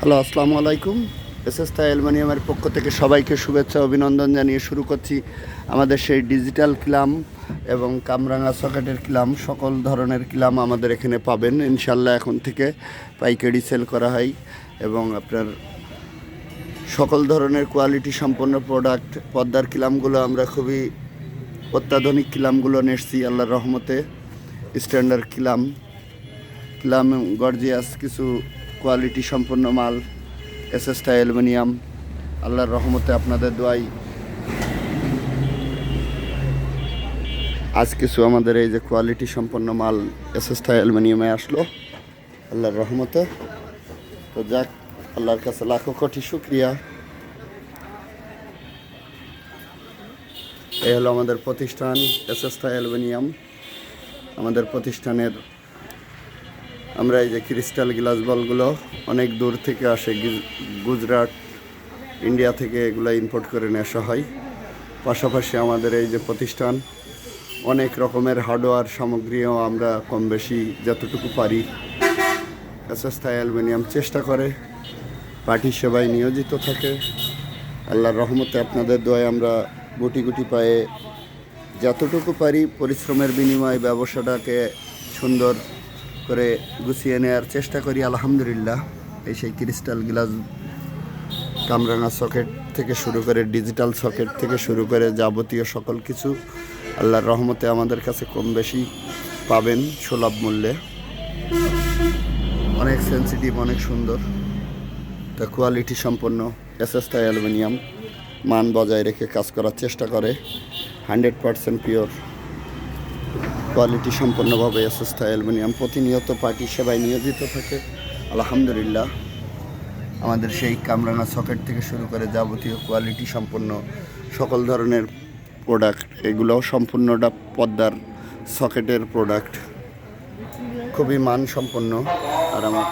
Hello, আসসালামু আলাইকুম। S S তাই অ্যালমানিয়ামের পক্ষ থেকে সবাইকে শুভেচ্ছা, অভিনন্দন জানিয়ে শুরু করছি আমাদের সেই ডিজিটাল ক্লাম এবং কামরাঙা সকেটের ক্লাম সকল ধরনের ক্লাম আমাদের এখানে পাবেন। ইনশাল্লাহ এখন থেকে পাইকারি সেল করা হয় এবং আপনার সকল ধরনের কোয়ালিটি সম্পন্ন প্রোডাক্ট, পদ্মার কিলামগুলো আমরা খুবই অত্যাধুনিক কিলামগুলো নেসছি আল্লাহর রহমতে। স্ট্যান্ডার্ড কিলাম কিলাম গর্জিয়াস কিছু কোয়ালিটি সম্পন্ন মাল এসএসটা অ্যালুমিনিয়াম, আল্লাহর রহমতে আপনাদের দোয়াই। আজ কিছু আমাদের এই যে কোয়ালিটি সম্পন্ন মাল এসএসটা অ্যালুমিনিয়ামে আসলো, আল্লাহর রহমতে। তো যাক, আল্লাহর কাছে লাখো কোটি শুক্রিয়া। এই হলো আমাদের প্রতিষ্ঠান এসএসটা অ্যালুমিনিয়াম। আমাদের প্রতিষ্ঠানের আমরা এই যে ক্রিস্টাল গ্লাস বলগুলো অনেক দূর থেকে আসে গুজরাট, ইন্ডিয়া থেকে এগুলো ইম্পোর্ট করে নিয়ে আসা হয়। পাশাপাশি আমাদের এই যে প্রতিষ্ঠান, অনেক রকমের হার্ডওয়্যার সামগ্রীও আমরা কম বেশি যতটুকু পারি এসএসথাই অ্যালুমিনিয়াম চেষ্টা করে। পার্টি সেবায় নিয়োজিত থাকে। আল্লাহর রহমতে আপনাদের দোয়ায় আমরা গুটি গুটি পায়ে যতটুকু পারি পরিশ্রমের বিনিময়ে ব্যবসাটাকে সুন্দর করে গুছিয়ে নেওয়ার চেষ্টা করি, আলহামদুলিল্লাহ। এই সেই ক্রিস্টাল গ্লাস কামরাঙা সকেট থেকে শুরু করে ডিজিটাল সকেট থেকে শুরু করে যাবতীয় সকল কিছু আল্লাহর রহমতে আমাদের কাছে কম বেশি পাবেন সুলভ মূল্যে। অনেক সেন্সিটিভ অনেক সুন্দর। তা কোয়ালিটি সম্পন্ন এসএসটা অ্যালুমিনিয়াম মান বজায় রেখে কাজ করার চেষ্টা করে। হান্ড্রেড পারসেন্ট পিওর কোয়ালিটি সম্পন্নভাবে এসএসটা অ্যালুমিনিয়াম প্রতিনিয়ত পার্টি সেবায় নিয়োজিত থাকে। আলহামদুলিল্লাহ, আমাদের সেই কামরাঙা সকেট থেকে শুরু করে যাবতীয় কোয়ালিটি সম্পন্ন সকল ধরনের প্রোডাক্ট, এগুলোও সম্পূর্ণটা পদ্মার সকেটের প্রোডাক্ট। খুবই মান সম্পন্ন আর আমার